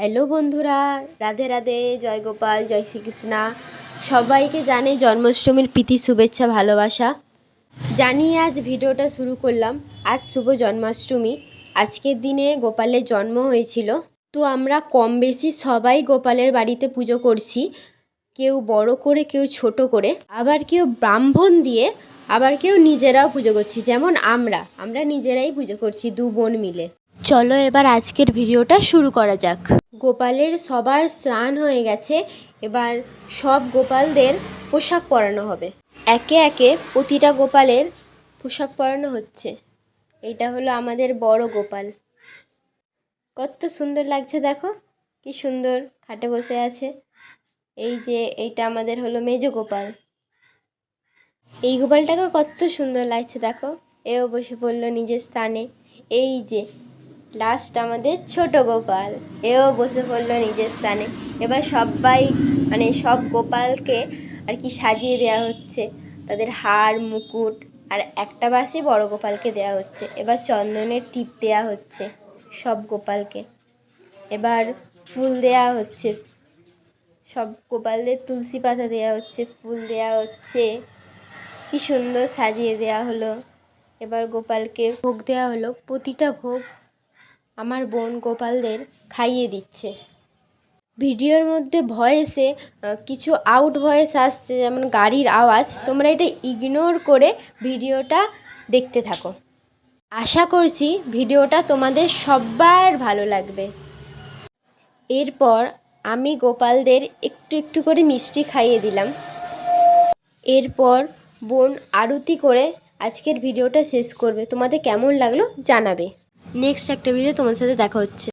Hello বন্ধুরা, রাধে রাধে, জয় গোপাল, জয় শ্রীকৃষ্ণা। সবাইকে জানে জন্মাষ্টমীর প্রীতি, শুভেচ্ছা, ভালোবাসা। জানিয়ে আজ ভিডিওটা শুরু করলাম। আজ শুভ জন্মাষ্টমী। আজকের দিনে গোপালের জন্ম হয়েছিল। তো আমরা কম বেশি সবাই গোপালের বাড়িতে পুজো করছি। কেউ বড় করে, কেউ ছোট করে। আবার কেউ ব্রাহ্মণ দিয়ে, আবার কেউ নিজেরাও পুজো করছি। যেমন আমরা আমরা নিজেরাই পুজো করছি দু বোন মিলে। চলো এবার আজকের ভিডিওটা শুরু করা যাক। গোপালের সবার স্নান হয়ে গেছে, এবার সব গোপালদের পোশাক পরানো হবে। একে একে প্রতিটা গোপালের পোশাক পরানো হচ্ছে। এটা হলো আমাদের বড় গোপাল। কত সুন্দর লাগছে দেখো, কি সুন্দর খাটে বসে আছে। এই যে এইটা আমাদের হলো মেজ গোপাল। এই গোপালটাকে কত সুন্দর লাগছে দেখো। এও বসে পড়ল নিজের স্থানে। এই যে লাস্ট আমাদের ছোট গোপাল। এও বসে পড়ল নিজের স্থানে। এবার সবাই মানে সব গোপালকে আর কি সাজিয়ে দেওয়া হচ্ছে। তাদের হার, মুকুট আর একটা বাসে বড় গোপালকে দেওয়া হচ্ছে। এবার চন্দনের টিপ দেওয়া হচ্ছে সব গোপালকে। এবার ফুল দেওয়া হচ্ছে। সব গোপালদের তুলসী পাতা দেওয়া হচ্ছে, ফুল দেওয়া হচ্ছে। কি সুন্দর সাজিয়ে দেওয়া হলো। এবার গোপালকে ভোগ দেওয়া হলো। প্রতিটা ভোগ আমার বোন গোপালদের খাইয়ে দিচ্ছে। ভিডিওর মধ্যে ভয়েসে কিছু আউট ভয়েস আসছে, যেমন গাড়ির আওয়াজ। তোমরা এটা ইগনোর করে ভিডিওটা দেখতে থাকো। আশা করছি ভিডিওটা তোমাদের সবার ভালো লাগবে। এরপর আমি গোপালদের একটু একটু করে মিষ্টি খাইয়ে দিলাম। এরপর বোন আরতি করে আজকের ভিডিওটা শেষ করবে। তোমাদের কেমন লাগল জানাবে। নেক্সট একটা ভিডিও তোমার সাথে দেখা হচ্ছে।